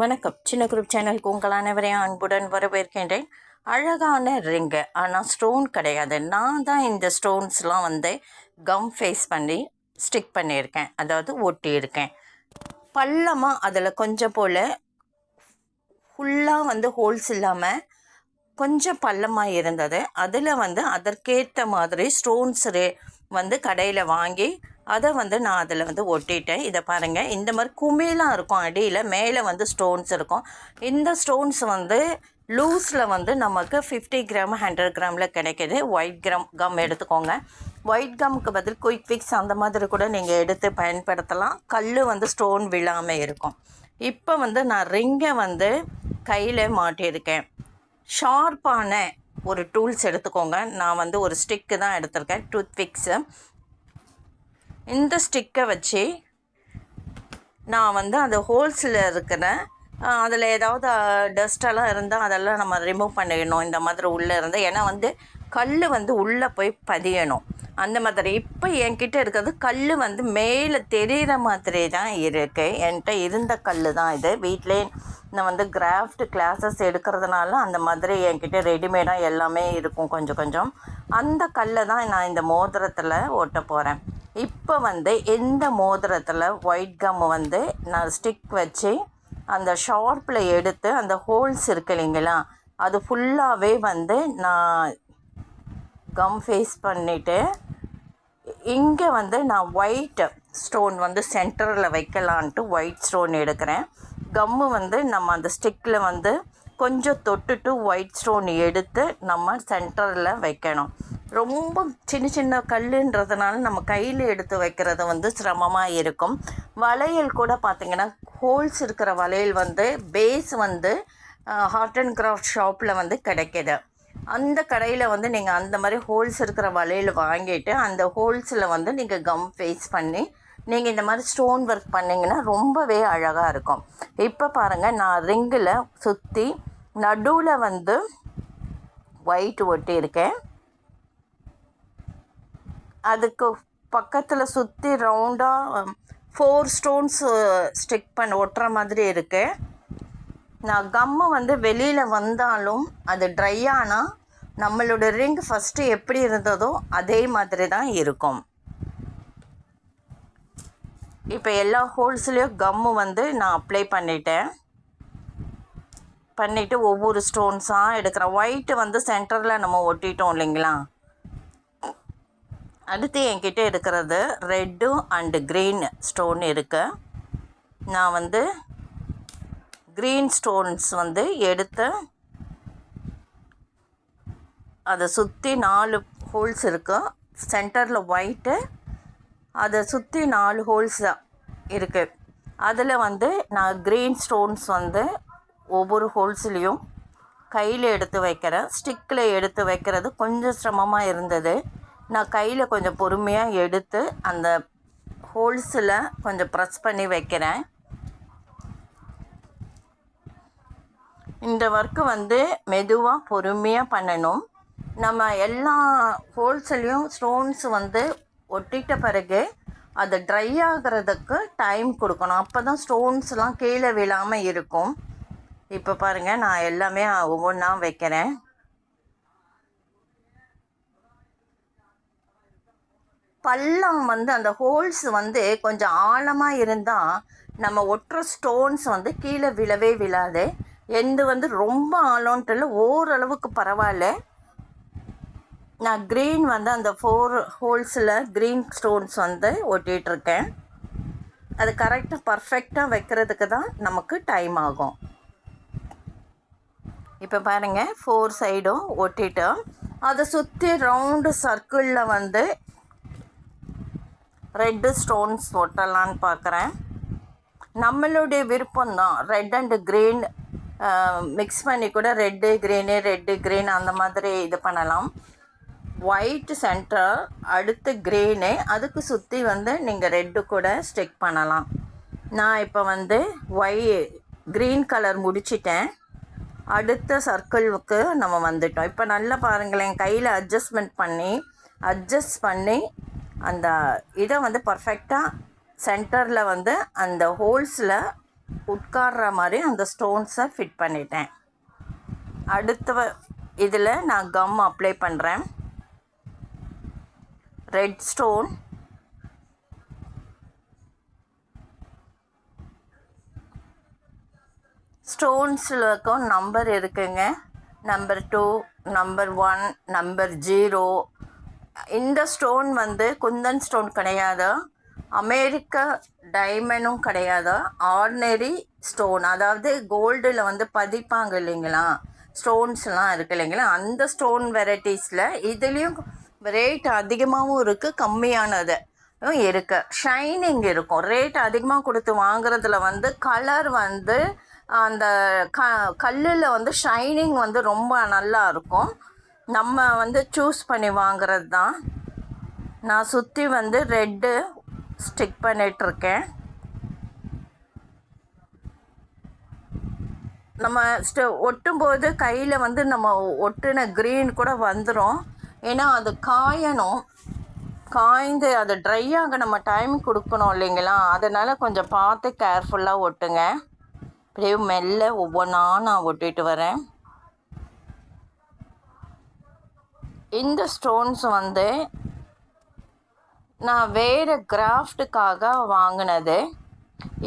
வணக்கம். சின்ன குரூப் சேனலுக்கு உங்கள் அனைவரையும் அன்புடன் வரவேற்கின்றேன். அழகான ரிங்கு ஆனால் ஸ்டோன் கிடையாது. நான் தான் இந்த ஸ்டோன்ஸ்லாம் வந்து கம் ஃபேஸ் பண்ணி ஸ்டிக் பண்ணியிருக்கேன். அதாவது ஒட்டியிருக்கேன். பள்ளமாக அதில் கொஞ்சம் போல் ஃபுல்லாக வந்து ஹோல்ஸ் இல்லாமல் கொஞ்சம் பள்ளமாக இருந்தது. அதில் வந்து அதற்கேற்ற மாதிரி ஸ்டோன்ஸ் ரே வந்து கடையில் வாங்கி அதை வந்து நான் அதில் வந்து ஒட்டிட்டேன். இதை பாருங்கள் இந்த மாதிரி குமிலாம் இருக்கும் அடியில் மேலே வந்து ஸ்டோன்ஸ் இருக்கும். இந்த ஸ்டோன்ஸ் வந்து லூஸில் வந்து நமக்கு ஃபிஃப்டி கிராம் ஹண்ட்ரட் கிராமில் கிடைக்கிது. ஒயிட் கிராம் கம் எடுத்துக்கோங்க. ஒயிட் கம்முக்கு பதில் குயிக் ஃபிக்ஸ் அந்த மாதிரி கூட நீங்கள் எடுத்து பயன்படுத்தலாம். கல் வந்து ஸ்டோன் விழாமல் இருக்கும். இப்போ வந்து நான் ரிங்கை வந்து கையில் மாட்டியிருக்கேன். ஷார்ப்பான ஒரு டூல்ஸ் எடுத்துக்கோங்க. நான் வந்து ஒரு ஸ்டிக்கு தான் எடுத்திருக்கேன். டூத் பிக்ஸு இந்த ஸ்டிக்கை வச்சு நான் வந்து அந்த ஹோல்ஸில் இருக்கிற அதில் ஏதாவது டஸ்டெல்லாம் இருந்தால் அதெல்லாம் நம்ம ரிமூவ் பண்ணிடணும். இந்த மாதிரி உள்ளே இருந்து. ஏன்னா வந்து கல் வந்து உள்ளே போய் பதியணும். அந்த மாதிரி. இப்போ என்கிட்ட இருக்கிறது கல் வந்து மேலே தெரிகிற மாதிரி தான் இருக்குது என்கிட்ட இருந்த கல் தான் இது. வீட்டிலே நான் வந்து கிராஃப்ட் கிளாஸஸ் எடுக்கிறதுனால அந்த மாதிரி என்கிட்ட ரெடிமேடாக எல்லாமே இருக்கும் கொஞ்சம் கொஞ்சம். அந்த கல்லை தான் நான் இந்த மோதிரத்தில் ஓட்ட போகிறேன் இப்போ வந்து எந்த மோதிரத்தில் ஒயிட் கம் வந்து நான் ஸ்டிக் வச்சு அந்த ஷார்ப்பில் எடுத்து அந்த ஹோல்ஸ் இருக்கு இல்லைங்களா அது ஃபுல்லாகவே வந்து நான் கம் ஃபேஸ் பண்ணிவிட்டு இங்கே வந்து நான் ஒயிட் ஸ்டோன் வந்து சென்டரில் வைக்கலான்ட்டு ஒயிட் ஸ்டோன் எடுக்கிறேன். கம்மு வந்து நம்ம அந்த ஸ்டிக்கில் வந்து கொஞ்சம் தொட்டுட்டு ஒயிட் ஸ்டோன் எடுத்து நம்ம சென்டரில் வைக்கணும். ரொம்ப சின்ன சின்ன கல்லுன்றதுனால நம்ம கையில் எடுத்து வைக்கிறது வந்து சிரமமாக இருக்கும். வளையல் கூட பார்த்திங்கன்னா ஹோல்ஸ் இருக்கிற வளையல் வந்து பேஸ் வந்து ஹார்ட் அண்ட் கிராஃப்ட் ஷாப்பில் வந்து கிடைக்கிது. அந்த கடையில் வந்து நீங்கள் அந்த மாதிரி ஹோல்ஸ் இருக்கிற வளையல் வாங்கிட்டு அந்த ஹோல்ஸில் வந்து நீங்கள் கம் ஃபேஸ் பண்ணி நீங்கள் இந்த மாதிரி ஸ்டோன் ஒர்க் பண்ணிங்கன்னா ரொம்பவே அழகாக இருக்கும். இப்போ பாருங்கள் நான் ரிங்கில் சுற்றி நடுவில் வந்து ஒயிட் ஒட்டியிருக்கேன் அதுக்கு பக்கத்தில் சுற்றி ரவுண்டாக ஃபோர் ஸ்டோன்ஸ் ஸ்டிக் பண்ண ஒட்டுற மாதிரி இருக்குது நான் கம்மு வந்து வெளியில் வந்தாலும் அது ட்ரை ஆனால் நம்மளோட ரிங் ஃபஸ்ட்டு எப்படி இருந்ததோ அதே மாதிரி தான் இருக்கும். இப்போ எல்லா ஹோல்ஸ்லேயும் கம்மு வந்து நான் அப்ளை பண்ணிட்டேன். பண்ணிவிட்டு ஒவ்வொரு ஸ்டோன்ஸாக எடுக்கிறேன். ஒயிட்டு வந்து சென்டரில் நம்ம ஒட்டிட்டோம் இல்லைங்களா? அடுத்து என்கிட்ட இருக்கிறது ரெட்டு அண்டு க்ரீன் ஸ்டோன் இருக்குது நான் வந்து க்ரீன் ஸ்டோன்ஸ் வந்து எடுத்து அதை சுற்றி நாலு ஹோல்ஸ் இருக்குது சென்டரில் ஒயிட்டு அதை சுற்றி நாலு ஹோல்ஸ் இருக்குது அதில் வந்து நான் க்ரீன் ஸ்டோன்ஸ் வந்து ஒவ்வொரு ஹோல்ஸ்லேயும் கையில் எடுத்து வைக்கிறேன். ஸ்டிக்கில் எடுத்து வைக்கிறது கொஞ்சம் சிரமமாக இருந்தது. நான் கையில் கொஞ்சம் பொறுமையாக எடுத்து அந்த ஹோல்ஸில் கொஞ்சம் ப்ரெஸ் பண்ணி வைக்கிறேன். இந்த ஒர்க்கு வந்து மெதுவாக பொறுமையாக பண்ணணும். நம்ம எல்லா ஹோல்ஸ்லேயும் ஸ்டோன்ஸ் வந்து ஒட்டிட்ட பிறகு அது ட்ரை ஆகிறதுக்கு டைம் கொடுக்கணும். அப்போ தான் ஸ்டோன்ஸ்லாம் கீழே விழாமல் இருக்கும். இப்போ பாருங்கள் நான் எல்லாமே ஒவ்வொன்றா வைக்கிறேன். பள்ளம் வந்து அந்த ஹோல்ஸ் வந்து கொஞ்சம் ஆழமாக இருந்தால் நம்ம ஒட்டுற ஸ்டோன்ஸ் வந்து கீழே விழவே விழாது. எந்த வந்து ரொம்ப ஆழம்ன்ட்டு இல்லை ஓரளவுக்கு பரவாயில்ல. நான் க்ரீன் வந்து அந்த ஃபோர் ஹோல்ஸில் க்ரீன் ஸ்டோன்ஸ் வந்து ஒட்டிகிட்ருக்கேன் அது கரெக்டாக பர்ஃபெக்டாக வைக்கிறதுக்கு தான் நமக்கு டைம் ஆகும். இப்போ பாருங்கள் ஃபோர் சைடும் ஒட்டிட்டோம். அதை சுற்றி ரவுண்டு சர்க்கிளில் வந்து ரெட்டு ஸ்டோன்ஸ் ஒட்டலான்னு பார்க்குறேன். நம்மளுடைய விருப்பம்தான் ரெட் அண்டு க்ரீன் மிக்ஸ் பண்ணி கூட ரெட்டு க்ரீனு ரெட்டு க்ரீன் அந்த மாதிரி இது பண்ணலாம். ஒயிட் சென்டர் அடுத்து க்ரீனு அதுக்கு சுற்றி வந்து நீங்கள் ரெட்டு கூட ஸ்டிக் பண்ணலாம். நான் இப்போ வந்து ஒய் க்ரீன் கலர் முடிச்சிட்டேன். அடுத்த சர்க்கிளுக்கு நம்ம வந்துட்டோம். இப்போ நல்லா பாருங்களேன் கையில் அட்ஜஸ்ட்மெண்ட் பண்ணி அட்ஜஸ்ட் பண்ணி அந்த இதை வந்து பர்ஃபெக்டாக சென்டரில் வந்து அந்த ஹோல்ஸில் உட்கார்ற மாதிரி அந்த ஸ்டோன்ஸை ஃபிட் பண்ணிட்டேன். அடுத்த இதில் நான் கம் அப்ளை பண்ணுறேன் ரெட் ஸ்டோன் ஸ்டோன்ஸில் நம்பர் இருக்குங்க. Number two number one number zero இந்த ஸ்டோன் வந்து குந்தன் ஸ்டோன் கிடையாது. அமெரிக்க டைமண்டும் கிடையாது. ஆர்டினரி ஸ்டோன் அதாவது கோல்டில் வந்து பதிப்பாங்க இல்லைங்களா? ஸ்டோன்ஸ்லாம் இருக்கு இல்லைங்களா? அந்த ஸ்டோன் வெரைட்டிஸில் இதுலேயும் ரேட் அதிகமாகவும் இருக்குது கம்மியானது இருக்குது ஷைனிங் இருக்கும். ரேட் அதிகமாக கொடுத்து வாங்குறதுல வந்து கலர் வந்து அந்த க கல்லில் வந்து ஷைனிங் வந்து ரொம்ப நல்லா இருக்கும். நம்ம வந்து சூஸ் பண்ணி வாங்குறது தான் நான் சுற்றி வந்து ரெட்டு ஸ்டிக் பண்ணிகிட்ருக்கேன் நம்ம ஸ்ட ஒட்டும்போது கையில் வந்து நம்ம ஒட்டின க்ரீன் கூட வந்துடும் ஏன்னா அது காயணும். காய்ந்து அது ட்ரை ஆக நம்ம டைம் கொடுக்கணும் இல்லைங்களா? அதனால் கொஞ்சம் பார்த்து கேர்ஃபுல்லாக ஒட்டுங்க. அப்படியே மெல்ல ஒவ்வொன்றா நான் ஒட்டிட்டு வரேன். இந்த ஸ்டோன்ஸ் வந்து நான் வேறு கிராஃப்ட்டுக்காக வாங்கினது.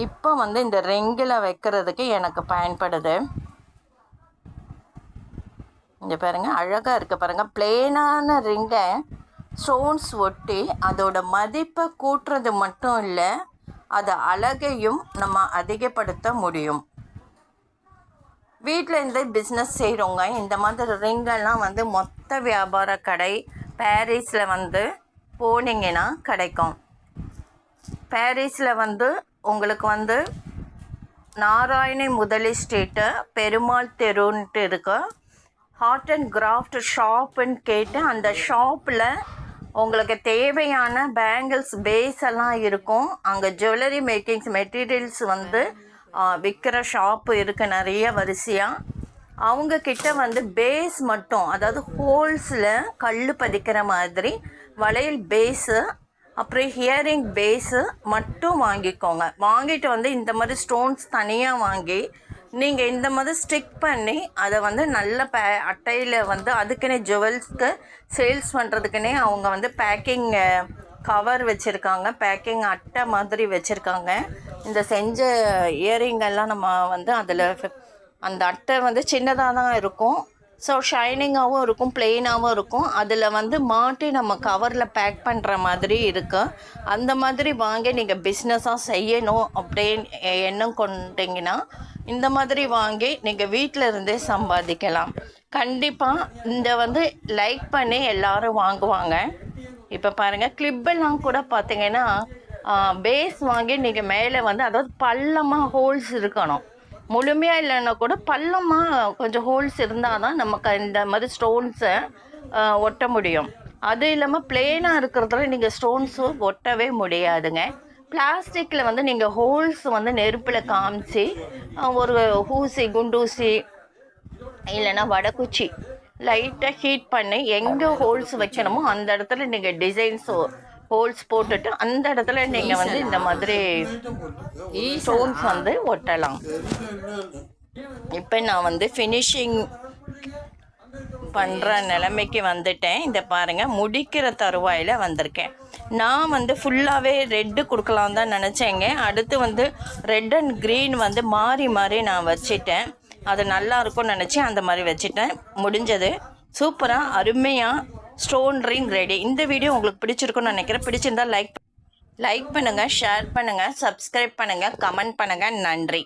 இப்போ வந்து இந்த ரிங்கில் வைக்கிறதுக்கு எனக்கு பயன்படுது. இங்கே பாருங்கள் அழகாக இருக்க பாருங்கள் பிளெயினான ரிங்கை ஸ்டோன்ஸ் ஒட்டி அதோட மதிப்பை கூட்டுறது மட்டும் இல்லை அது அழகையும் நம்ம அதிகப்படுத்த முடியும். வீட்டில் இருந்து பிஸ்னஸ் செய்கிறவங்க இந்த மாதிரி ரிங்கெல்லாம் வந்து மொத்த மொத்த வியாபார கடை பாரிஸில் வந்து போனீங்கன்னா கிடைக்கும். பாரிஸில் வந்து உங்களுக்கு வந்து நாராயணி முதலி ஸ்ட்ரீட்டு பெருமாள் தெருன்ட்டு இருக்கு. ஹார்ட் அண்ட் கிராஃப்ட் ஷாப்புன்னு கேட்டு அந்த ஷாப்பில் உங்களுக்கு தேவையான பேங்கிள்ஸ் பேஸ் எல்லாம் இருக்கும். அங்கே ஜுவல்லரி மேக்கிங்ஸ் மெட்டீரியல்ஸ் வந்து விற்கிற ஷாப்பு இருக்குது நிறைய வரிசையாக அவங்க கிட்ட வந்து பேஸ் மட்டும் அதாவது ஹோல்ஸில் கல் பதிக்கிற மாதிரி வளையல் பேஸு அப்புறம் ஹியரிங் பேஸு மட்டும் வாங்கிக்கோங்க. வாங்கிட்டு வந்து இந்த மாதிரி ஸ்டோன்ஸ் தனியாக வாங்கி நீங்கள் இந்த மாதிரி ஸ்டிக் பண்ணி அதை வந்து நல்ல பே அட்டையில் வந்து அதுக்குன்னே ஜுவல்ஸ்க்கு சேல்ஸ் பண்ணுறதுக்குன்னே அவங்க வந்து பேக்கிங் கவர் வச்சுருக்காங்க. பேக்கிங் அட்டை மாதிரி வச்சுருக்காங்க. இந்த செஞ்ச இயரிங்கெல்லாம் நம்ம வந்து அதில் அந்த அட்டை வந்து சின்னதாக தான் இருக்கும். ஸோ ஷைனிங்காகவும் இருக்கும் பிளெயினாகவும் இருக்கும். அதில் வந்து மாட்டி நம்ம கவரில் பேக் பண்ணுற மாதிரி இருக்குது அந்த மாதிரி வாங்கி நீங்கள் பிஸ்னஸாக செய்யணும் அப்படின்னு எண்ணம் கொண்டீங்கன்னா இந்த மாதிரி வாங்கி நீங்கள் வீட்டில் இருந்தே சம்பாதிக்கலாம். கண்டிப்பாக இந்த வந்து லைக் பண்ணி எல்லோரும் வாங்குவாங்க. இப்போ பாருங்கள் கிளிப்பெல்லாம் கூட பார்த்தீங்கன்னா பேஸ் வாங்கி நீங்கள் மேலே வந்து அதாவது பள்ளமாக ஹோல்ஸ் இருக்கணும். முழுமையாக இல்லைன்னா கூட பள்ளமாக கொஞ்சம் ஹோல்ஸ் இருந்தால் தான் நமக்கு இந்த மாதிரி ஸ்டோன்ஸை ஒட்ட முடியும். அது இல்லாமல் பிளெயினாக இருக்கிறதுல நீங்கள் ஸ்டோன்ஸும் ஒட்டவே முடியாதுங்க. பிளாஸ்டிக்கில் வந்து நீங்கள் ஹோல்ஸ் வந்து நெருப்பில் காமிச்சு ஒரு ஊசி குண்டூசி இல்லைன்னா வடக்குச்சி லைட்டாக ஹீட் பண்ணி எங்கே ஹோல்ஸ் வைக்கணுமோ அந்த இடத்துல நீங்கள் டிசைன்ஸோ ஹோல்ஸ் போட்டுட்டு அந்த இடத்துல நீங்கள் வந்து இந்த மாதிரி ஸ்டோன்ஸ் வந்து ஒட்டலாம். இப்போ நான் வந்து ஃபினிஷிங் பண்ணுற நிலைமைக்கு வந்துட்டேன். இந்த பாருங்கள் முடிக்கிற தருவாயில் வந்திருக்கேன். நான் வந்து ஃபுல்லாகவே ரெட்டு கொடுக்கலாம் தான் நினச்சேங்க. அடுத்து வந்து ரெட் அண்ட் க்ரீன் வந்து மாறி மாறி நான் வச்சிட்டேன். அது நல்லா இருக்கும்னு நினச்சி அந்த மாதிரி வச்சுட்டேன். முடிஞ்சது. சூப்பராக அருமையாக ஸ்டோன் ரிங் ரெடி இந்த வீடியோ உங்களுக்கு பிடிச்சிருக்குன்னு நினைக்கிறேன். பிடிச்சிருந்தால் லைக் லைக் பண்ணுங்கள் ஷேர் பண்ணுங்கள் சப்ஸ்கிரைப் பண்ணுங்கள் கமெண்ட் பண்ணுங்கள் நன்றி.